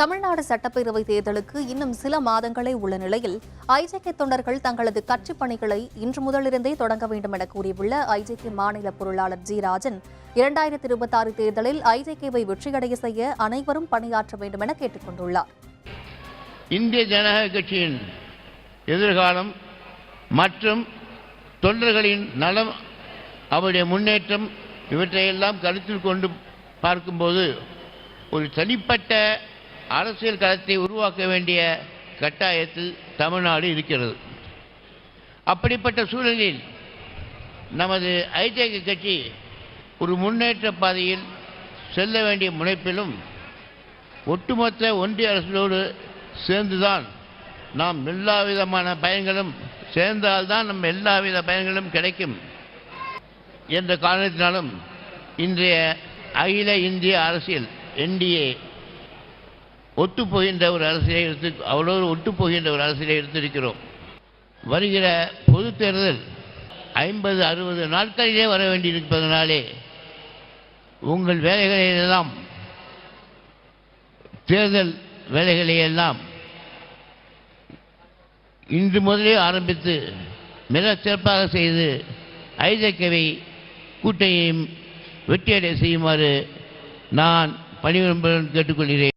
தமிழ்நாடு சட்டப்பேரவை தேர்தலுக்கு இன்னும் சில மாதங்களே உள்ள நிலையில் ஐஜேகே தொண்டர்கள் தங்களது கட்சிப் பணிகளை இன்று முதலிருந்தே தொடங்க வேண்டும் என கூறியுள்ள ஐஜேகே மாநில பொருளாளர் ஜி ராஜன் இரண்டாயிரத்தி இருபத்தாறு தேர்தலில் ஐஜேகேவை வெற்றியடைய செய்ய அனைவரும் பணியாற்ற வேண்டும் என கேட்டுக் கொண்டுள்ளார். இந்திய ஜனநாயக கட்சியின் எதிர்காலம் மற்றும் தொண்டர்களின் நலம் அவருடைய முன்னேற்றம் இவற்றையெல்லாம் கருத்தில் கொண்டு பார்க்கும்போது ஒரு தனிப்பட்ட அரசியல் களத்தை உருவாக்க வேண்டிய கட்டாயத்தில் தமிழ்நாடு இருக்கிறது. அப்படிப்பட்ட சூழலில் நமது ஐதேக கட்சி ஒரு முன்னேற்ற பாதையில் செல்ல வேண்டிய முனைப்பிலும் ஒட்டுமொத்த ஒன்றிய அரசோடு சேர்ந்துதான் நாம் எல்லா விதமான பயன்களும் சேர்ந்தால்தான் நம் எல்லா வித பயன்களும் கிடைக்கும் என்ற காரணத்தினாலும் இன்றைய அகில இந்திய அரசியல் என்டிஏ ஒத்துப்போகின்ற ஒரு அரசியலை எடுத்து ஒட்டு போகின்ற ஒரு அரசியலை எடுத்திருக்கிறோம் வருகிற பொது தேர்தல் ஐம்பது அறுபது நாட்களிலே வர வேண்டியிருப்பதனாலே உங்கள் வேலைகளை எல்லாம் தேர்தல் வேலைகளையெல்லாம் இன்று முதலே ஆரம்பித்து மிக சிறப்பாக செய்து ஐதக்கவை கூட்டையையும் வெற்றியடை செய்யுமாறு நான் பணிவன்புடன் கேட்டுக்கொள்கிறேன்.